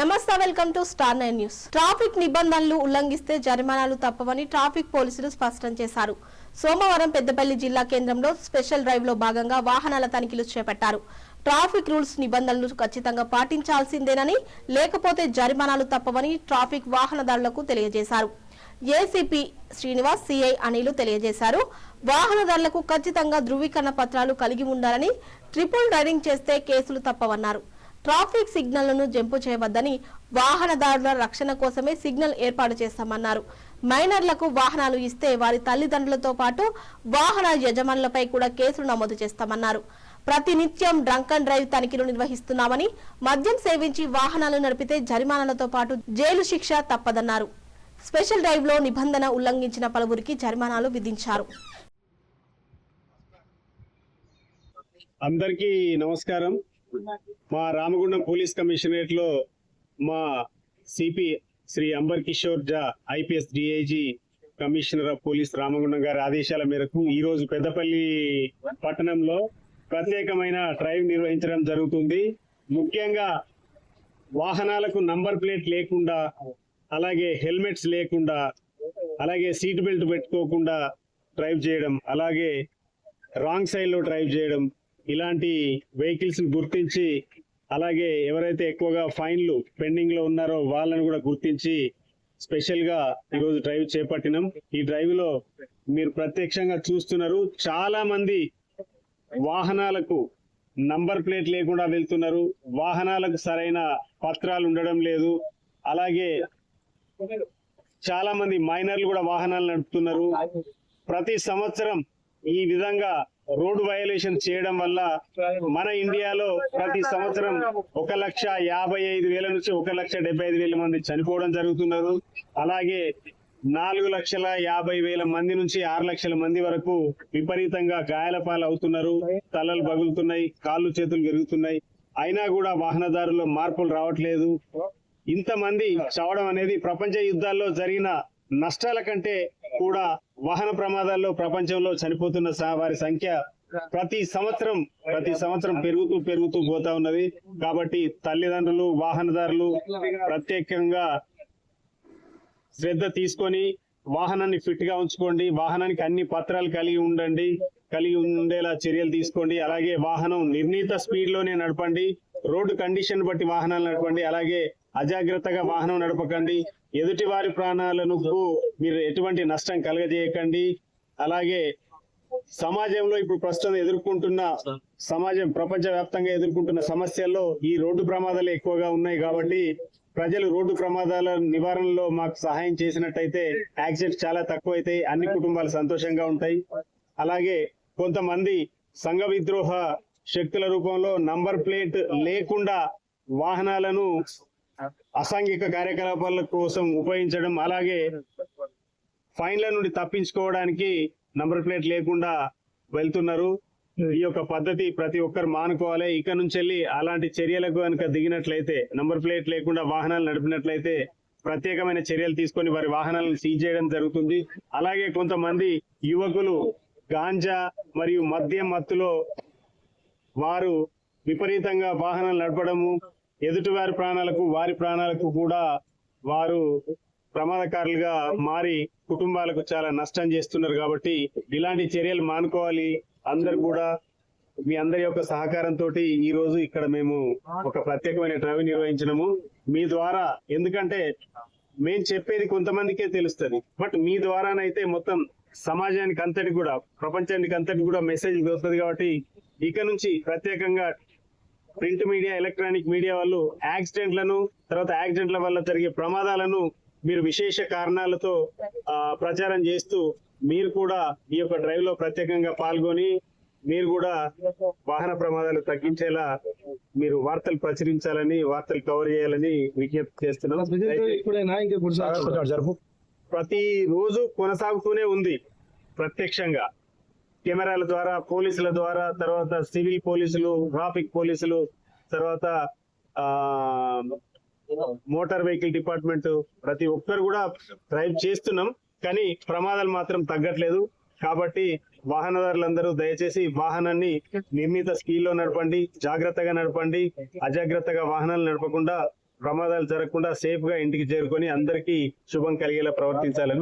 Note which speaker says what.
Speaker 1: నమస్తే welcome to Star Nine News. Traffic నిబంధనలు ఉల్లంఘిస్తే జరిమానాలు తప్పవని ట్రాఫిక్ పోలీసులు స్పష్టం చేశారు. సోమవారం పెద్దపల్లి జిల్లా కేంద్రంలో స్పెషల్ డ్రైవ్లో భాగంగా వాహనాల తనిఖీలు చేపట్టారు. ట్రాఫిక్ రూల్స్ నిబంధనలు ఖచ్చితంగా పాటించాల్సిందేనని లేకపోతే జరిమానాలు తప్పవని ట్రాఫిక్ వాహనదారులకు తెలియజేశారు. ఏసీపీ శ్రీనివాస్ సిఐ అనిలు తెలియజేశారు. వాహనదారులకు ఖచ్చితంగా ధృవీకరణ పత్రాలు కలిగి ఉండాలని ట్రిపుల్ డ్రైవింగ్ చేస్తే కేసులు తప్పవన్నారు. ట్రాఫిక్ సిగ్నల్లను జంపు చేయవద్దని వాహనదారుల రక్షణ కోసమే సిగ్నల్ ఏర్పాటు చేస్తామన్నారు. మైనర్లకు వాహనాలు ఇస్తే వారి తల్లిదండ్రులతో పాటు వాహన యజమానులపై కూడా కేసులు నమోదు చేస్తామన్నారు. ప్రతినిత్యం డ్రంక్ అండ్ డ్రైవ్ తనిఖీలు నిర్వహిస్తున్నామని మద్యం సేవించి వాహనాలు నడిపితే జరిమానాలతో పాటు జైలు శిక్ష తప్పదన్నారు. స్పెషల్ డ్రైవ్లో నిబంధన ఉల్లంఘించిన పలువురికి జరిమానాలు విధించారు.
Speaker 2: అందరికీ నమస్కారం. మా రామగుండం పోలీస్ కమిషనరేట్లో మా CP Shri Amber Kishor Jha IPS DIG commissioner of police Ramagundam గారి ఆదేశాల మేరకు ఈ రోజు పెద్దపల్లి పట్టణంలో ప్రత్యేకమైన డ్రైవ్ నిర్వహించడం జరుగుతుంది. ముఖ్యంగా వాహనాలకు నంబర్ ప్లేట్ లేకుండా అలాగే హెల్మెట్స్ లేకుండా అలాగే సీట్ బెల్ట్ పెట్టుకోకుండా డ్రైవ్ చేయడం అలాగే రాంగ్ సైడ్లో డ్రైవ్ చేయడం ఇలాంటి వెహికల్స్ గుర్తించి అలాగే ఎవరైతే ఎక్కువగా ఫైన్లు పెండింగ్లో ఉన్నారో వాళ్ళని కూడా గుర్తించి స్పెషల్గా ఈరోజు డ్రైవ్ చేపట్టినాం. ఈ డ్రైవ్లో మీరు ప్రత్యక్షంగా చూస్తున్నారు. చాలా మంది వాహనాలకు నంబర్ ప్లేట్ లేకుండా వెళ్తున్నారు. వాహనాలకు సరైన పత్రాలు ఉండడం లేదు. అలాగే చాలా మంది మైనర్లు కూడా వాహనాలు నడుపుతున్నారు. ప్రతి సంవత్సరం ఈ విధంగా రోడ్డు వయలేషన్ చేయడం వల్ల మన ఇండియాలో ప్రతి సంవత్సరం ఒక లక్ష యాభై ఐదు వేల నుంచి ఒక లక్ష డెబ్బై ఐదు వేల మంది చనిపోవడం జరుగుతున్నారు. అలాగే నాలుగు లక్షల యాభై వేల మంది నుంచి ఆరు లక్షల మంది వరకు విపరీతంగా గాయాల పాలు అవుతున్నారు. తలలు పగులుతున్నాయి కాళ్ళు చేతులు పెరుగుతున్నాయి అయినా కూడా వాహనదారుల్లో మార్పులు రావట్లేదు. ఇంతమంది చావడం అనేది ప్రపంచ యుద్ధాల్లో జరిగిన నష్టాల కంటే కూడా వాహన ప్రమాదాల్లో ప్రపంచంలో చనిపోతున్న వారి సంఖ్య ప్రతి సంవత్సరం ప్రతి సంవత్సరం పెరుగుతూ పెరుగుతూ పోతా ఉన్నది. కాబట్టి తల్లిదండ్రులు వాహనదారులు ప్రత్యేకంగా శ్రద్ధ తీసుకొని వాహనాన్ని ఫిట్గా ఉంచుకోండి. వాహనానికి అన్ని పత్రాలు కలిగి ఉండండి. కలిగి ఉండేలా చర్యలు తీసుకోండి. అలాగే వాహనం నిర్ణీత స్పీడ్లోనే నడపండి. రోడ్డు కండిషన్ బట్టి వాహనాలు నడపండి. అలాగే అజాగ్రత్తగా వాహనం నడపకండి. ఎదుటి వారి ప్రాణాలను మీరు ఎటువంటి నష్టం కలగజేయకండి. అలాగే సమాజంలో ఇప్పుడు ప్రస్తుతం ఎదుర్కొంటున్న సమాజం ప్రపంచ వ్యాప్తంగా ఎదుర్కొంటున్న సమస్యల్లో ఈ రోడ్డు ప్రమాదాలు ఎక్కువగా ఉన్నాయి కాబట్టి ప్రజలు రోడ్డు ప్రమాదాల నివారణలో మాకు సహాయం చేసినట్టయితే యాక్సిడెంట్స్ చాలా తక్కువ అయితే అన్ని కుటుంబాలు సంతోషంగా ఉంటాయి. అలాగే కొంతమంది సంఘ విద్రోహ శక్తుల రూపంలో నంబర్ ప్లేట్ లేకుండా వాహనాలను అసాంఘిక కార్యకలాపాల కోసం ఉపయోగించడం అలాగే ఫైన్ల నుండి తప్పించుకోవడానికి నంబర్ ప్లేట్ లేకుండా వెళ్తున్నారు. ఈ యొక్క పద్ధతి ప్రతి ఒక్కరు మానుకోవాలి. ఇక నుంచి వెళ్ళి అలాంటి చర్యలకు కనుక దిగినట్లయితే నంబర్ ప్లేట్ లేకుండా వాహనాలు నడిపినట్లయితే ప్రత్యేకమైన చర్యలు తీసుకొని వారి వాహనాలను సీజ్ చేయడం జరుగుతుంది. అలాగే కొంతమంది యువకులు గాంజా మరియు మద్యం మత్తులో వారు విపరీతంగా వాహనాలు నడపడము ఎదుటివారి ప్రాణాలకు వారి ప్రాణాలకు కూడా వారు ప్రమాదకారులుగా మారి కుటుంబాలకు చాలా నష్టం చేస్తున్నారు కాబట్టి ఇలాంటి చర్యలు మానుకోవాలి. అందరు కూడా మీ అందరి యొక్క సహకారంతో ఈ రోజు ఇక్కడ మేము ఒక ప్రత్యేకమైన డ్రైవ్ నిర్వహించినము. మీ ద్వారా ఎందుకంటే మేము చెప్పేది కొంతమందికే తెలుస్తుంది. బట్ మీ ద్వారానైతే మొత్తం సమాజానికి అంతటి కూడా ప్రపంచానికి అంతటి కూడా మెసేజ్ దొరుకుతుంది కాబట్టి ఇక నుంచి ప్రత్యేకంగా ప్రింట్ మీడియా ఎలక్ట్రానిక్ మీడియా వాళ్ళు యాక్సిడెంట్లను తర్వాత యాక్సిడెంట్ల వల్ల జరిగే ప్రమాదాలను మీరు విశేష కారణాలతో ఆ, ప్రచారం చేస్తూ మీరు కూడా ఈ యొక్క డ్రైవ్లో ప్రత్యేకంగా పాల్గొని మీరు కూడా వాహన ప్రమాదాలు తగ్గించేలా మీరు వార్తలు ప్రచురించాలని వార్తలు కవర్ చేయాలని విజ్ఞప్తి చేస్తున్నాం.
Speaker 3: ఇప్పుడైనా ఇంకా కొంచెం జరుపు
Speaker 2: ప్రతి రోజు కొనసాగుతూనే ఉంది ప్రత్యక్షంగా. కెమెరాల ద్వారా పోలీసుల ద్వారా తర్వాత సివిల్ పోలీసులు ట్రాఫిక్ పోలీసులు తర్వాత మోటార్ వెహికల్ డిపార్ట్మెంట్ ప్రతి ఒక్కరు కూడా డ్రైవ్ చేస్తున్నాం. కానీ ప్రమాదాలు మాత్రం తగ్గట్లేదు. కాబట్టి వాహనదారులందరూ దయచేసి వాహనాన్ని నిర్ణీత స్కీల్లో నడపండి జాగ్రత్తగా నడపండి అజాగ్రత్తగా వాహనాలు నడపకుండా ప్రమాదాలు జరగకుండా సేఫ్గా ఇంటికి చేరుకొని అందరికీ శుభం కలిగేలా ప్రవర్తించాలని